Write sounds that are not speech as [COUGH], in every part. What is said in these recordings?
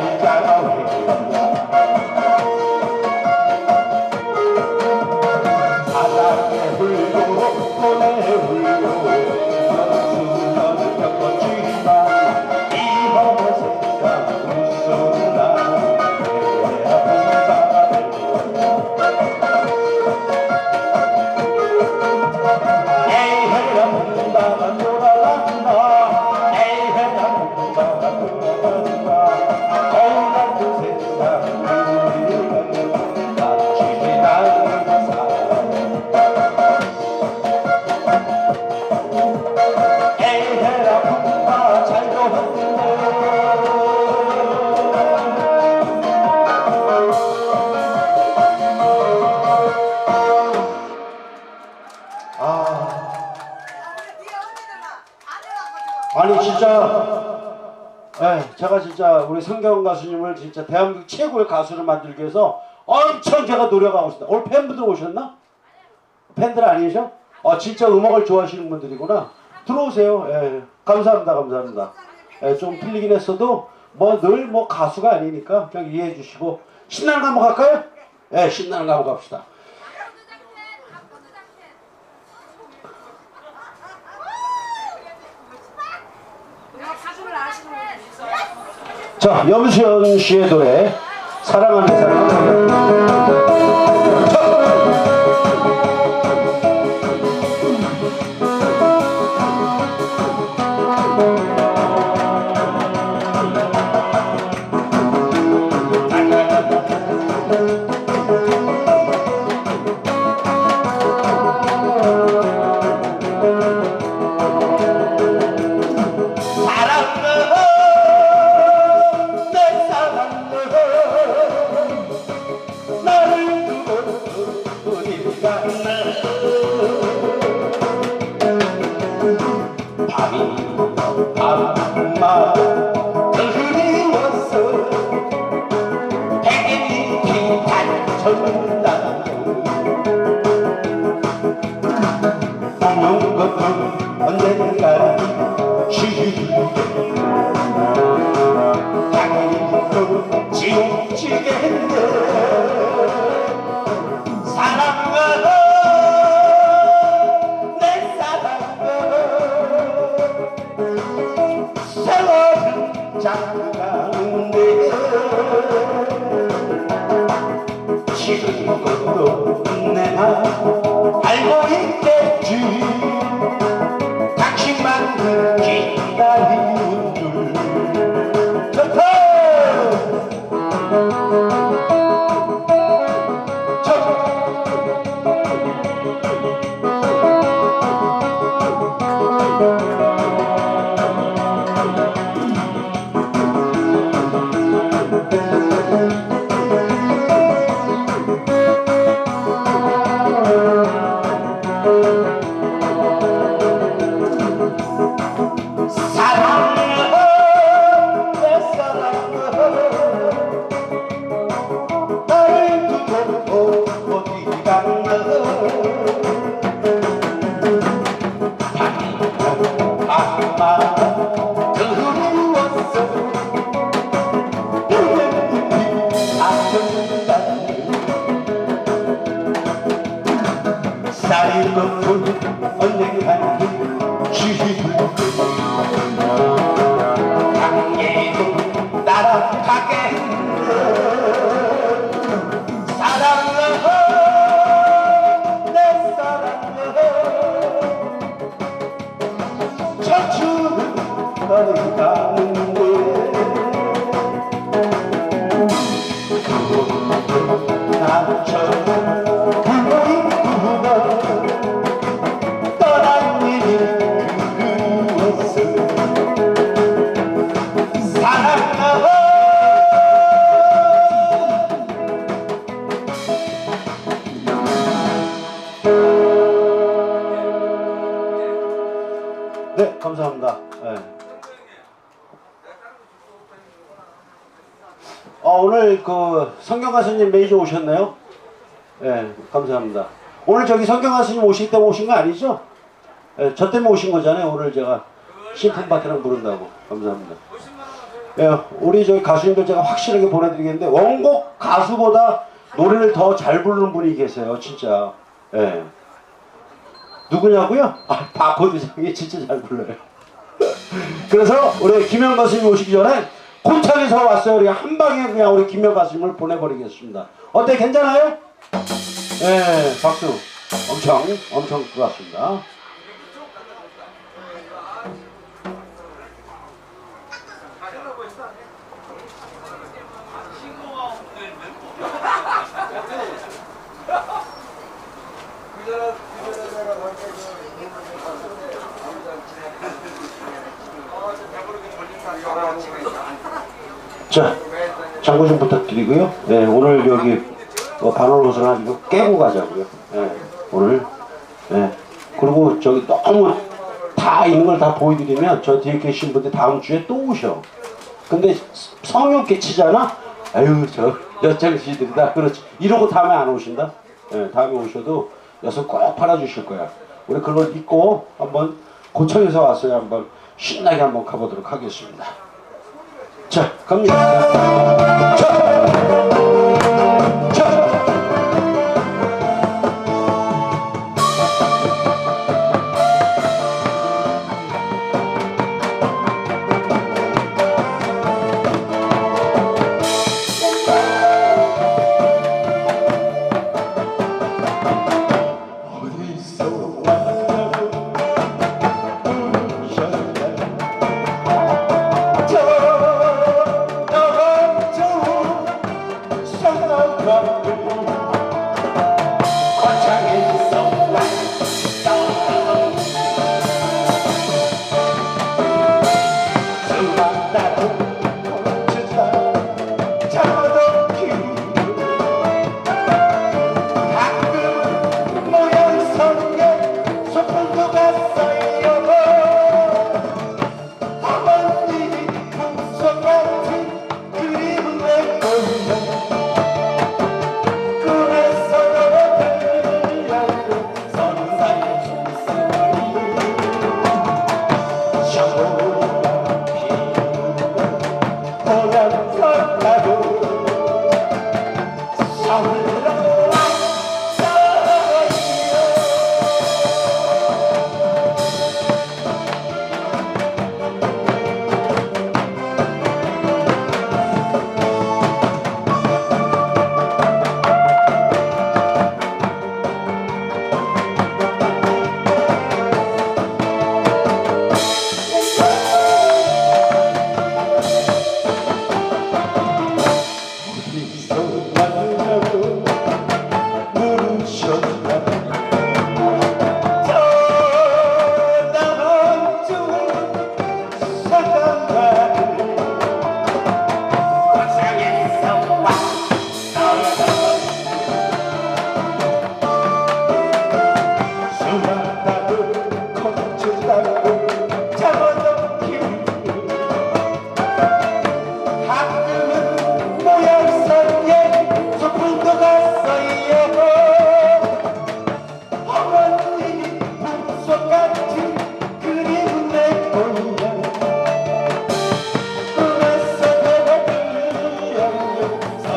는 아니 진짜 예, 제가 진짜 우리 성경 가수님을 진짜 대한민국 최고의 가수를 만들기 위해서 엄청 제가 노력하고 있습니다. 오늘 팬분들 오셨나? 팬들 아니셔? 아 진짜 음악을 좋아하시는 분들이구나. 들어오세요. 예, 감사합니다, 감사합니다. 예, 좀 틀리긴 했어도 뭐 늘뭐 가수가 아니니까 그냥 이해해 주시고 신나는 거 한번 갈까요? 예, 신나는 거 한번 갑시다. 가수를 아시는 분이 있어요. 자, 염수연 씨의 노래 사랑하는 사람. 보는 것도 언젠가 I'm 네 감사합니다 네. 어, 오늘 그 성경 가수님 매니저 오셨나요? 네, 감사합니다. 오늘 저기 성경 가수님 오실 때 오신 거 아니죠? 네, 저 때문에 오신 거잖아요. 오늘 제가 신품 파트랑 부른다고. 감사합니다. 예, 우리 저기 가수님들 제가 확실하게 보내드리겠는데 원곡 가수보다 노래를 더 잘 부르는 분이 계세요. 진짜. 예. 누구냐고요? 아, 바코드상이 진짜 잘 불러요. [LAUGHS] 그래서 우리 김영 가수님 오시기 전에 곤창에서 왔어요. 우리 한 방에 그냥 우리 김영 가수님을 보내버리겠습니다. 어때? 괜찮아요? 네, 박수. 엄청, 엄청 좋았습니다. 자, 장구 좀 부탁드리고요. 네, 오늘 여기 어, 반월 옷을 가지고 깨고 가자고요. 네, 오늘. 네. 그리고 저기 너무 다 있는 걸 다 보여드리면 저 뒤에 계신 분들 다음 주에 또 오셔. 근데 성욕 끼치잖아? 아유, 저, 여창씨들이다. 그렇지. 이러고 다음에 안 오신다? 네, 다음에 오셔도 여기서 꼭 팔아주실 거야. 우리 그걸 믿고 한번 고창에서 왔어요. 한번 신나게 한번 가보도록 하겠습니다. 자, 갑니다. 자, 자. So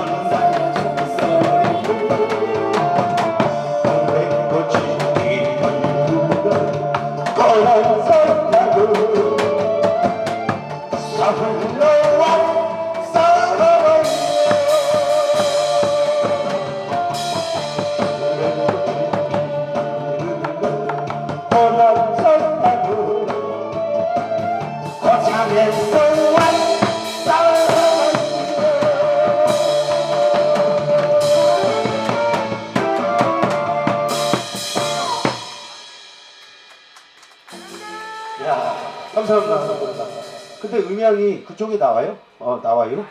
그쪽에 나와요? 어 나와요?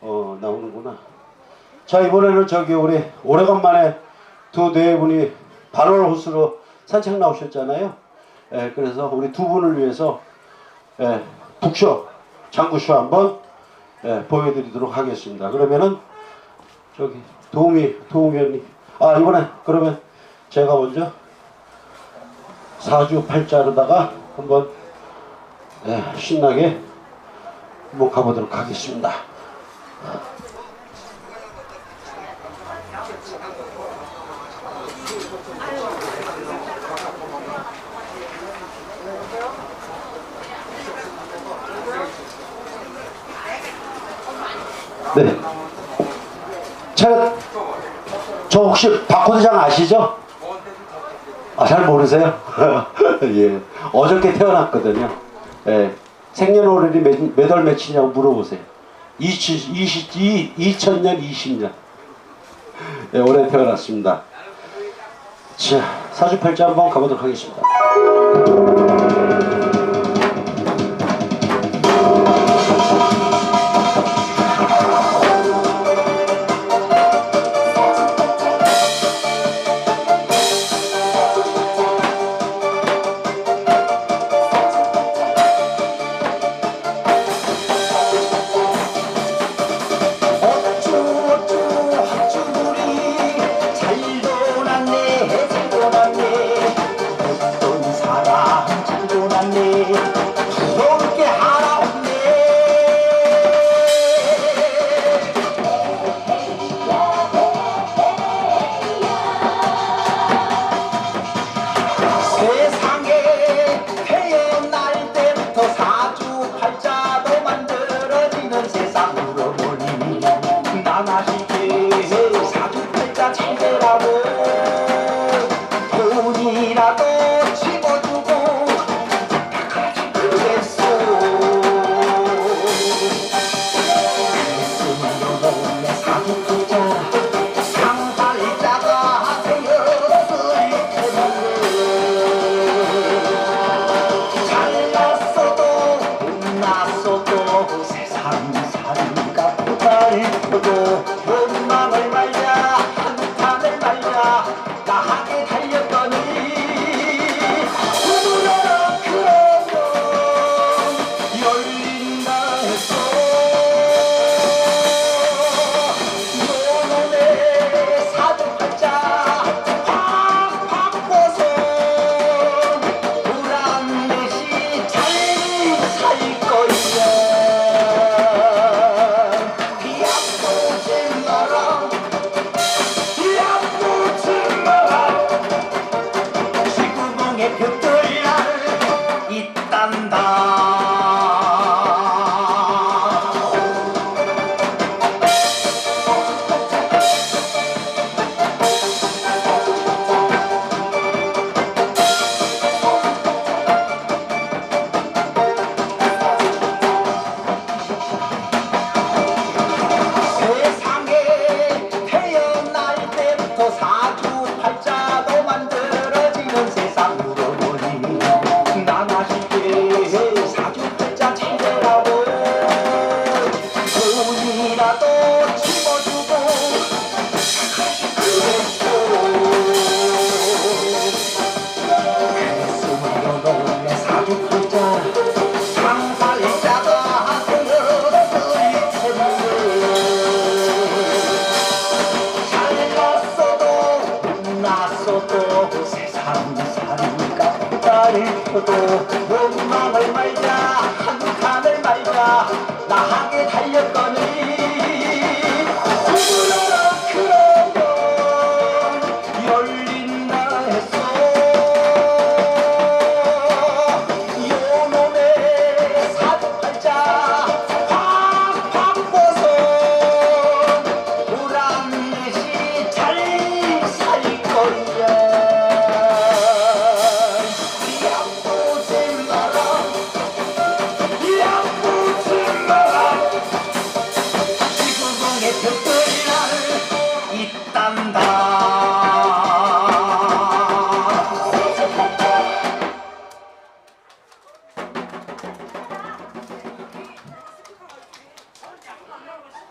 어 나오는구나. 자 이번에는 저기 우리 오래간만에 두 네 분이 발월 호수로 산책 나오셨잖아요. 예, 그래서 우리 두 분을 위해서 예, 북쇼 장구쇼 한번 예, 보여드리도록 하겠습니다. 그러면은 저기 도우미 도우미언님 아 이번에 그러면 제가 먼저 사주 팔자로다가 한번 예, 신나게 한번 가보도록 하겠습니다. 네. 저, 저 혹시 박호대장 아시죠? 아, 잘 모르세요? [LAUGHS] 예. 어저께 태어났거든요. 예. 생년월일이 몇, 몇월 며칠이냐고 물어보세요. 20, 20, 2000년, 20년. 예, 올해 태어났습니다. 자, 사주팔자 한번 가보도록 하겠습니다. 돈이라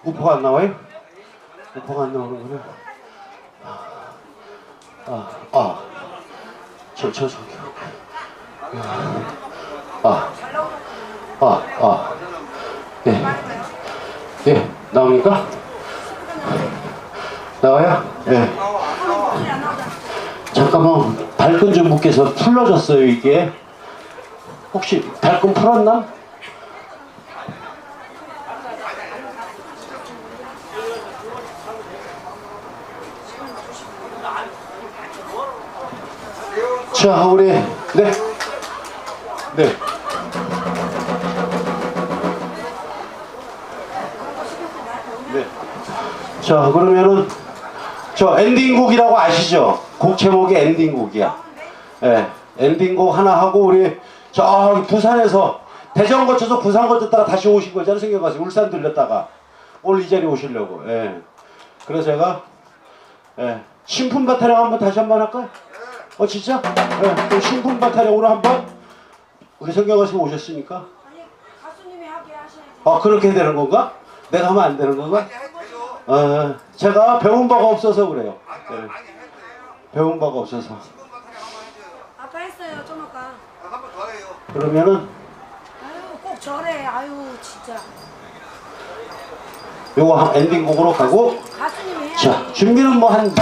우포가 안 나와요? 우포가 안 나오는구나. 아, 아, 저, 저, 저기. 아, 아, 아, 예, 예, 나옵니까? 나와요? 예. 잠깐만, 발끈 좀 묶여서 풀러졌어요, 이게. 혹시 발끈 풀었나? 자, 우리 네, 네. 네. 자, 그러면은 저 엔딩곡이라고 아시죠? 곡 제목이 엔딩곡이야. 예, 엔딩곡 하나 하고 우리 저 부산에서 대전 거쳐서 부산 거쳤다가 다시 오신 거잖아요. 생겨 가서 울산 들렸다가 오늘 이 자리 오시려고. 예. 그래서 제가 예, 신품 바 타령 한번 다시 한번 할까요? 어 진짜? 신품바 타령 오늘 한번 우리 성경 가서 오셨으니까 아니 가수님이 하게 하셔야지. 아 그렇게 되는 건가? 내가 하면 안 되는 건가? 어, 제가 배운 바가 없어서 그래요. 예. 배운 바가 없어서. 아까 했어요 좀 아까. 그러면은 아유 꼭 저래. 아유 진짜. 요거 한 엔딩곡으로 가고 가수님이 해야지. 자 준비는 뭐 한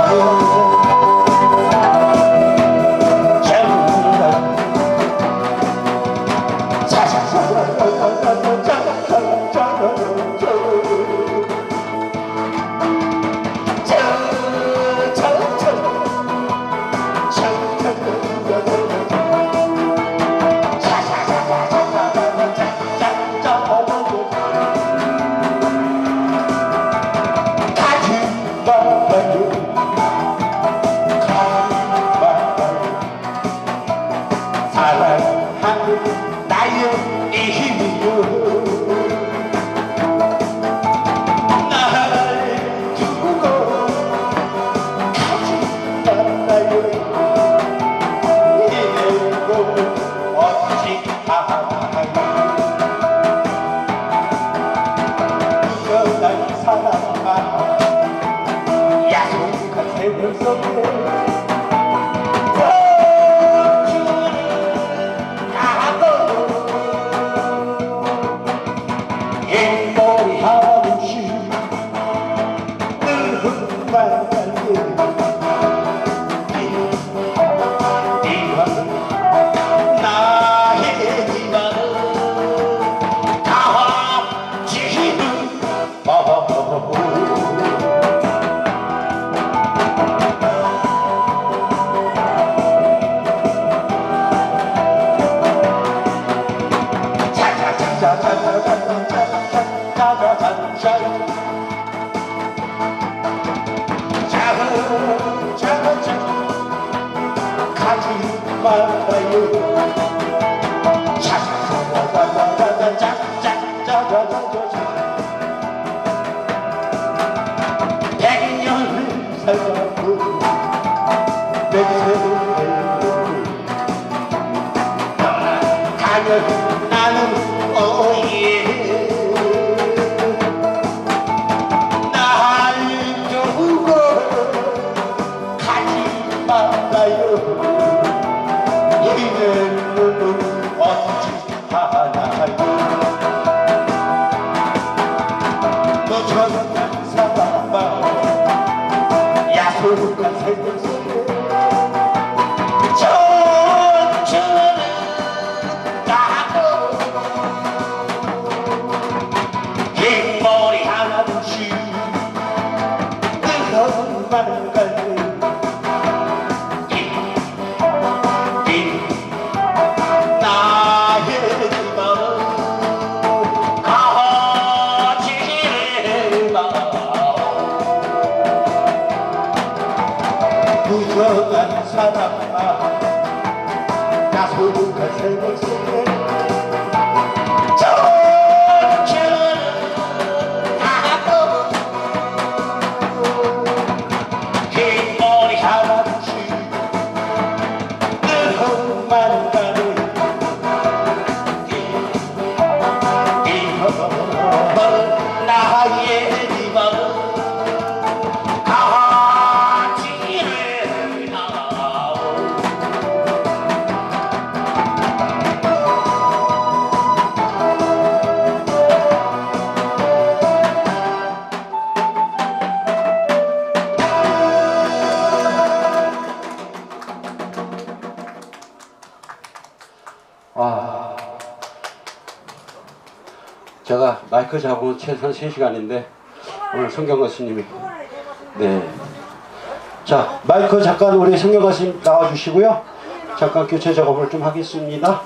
나의 힘이여 Padre. 최소한 3시간인데 오늘 성경 가수님이. 네. 자 마이크 잠깐 우리 성경 가수님 나와주시고요. 잠깐 교체 작업을 좀 하겠습니다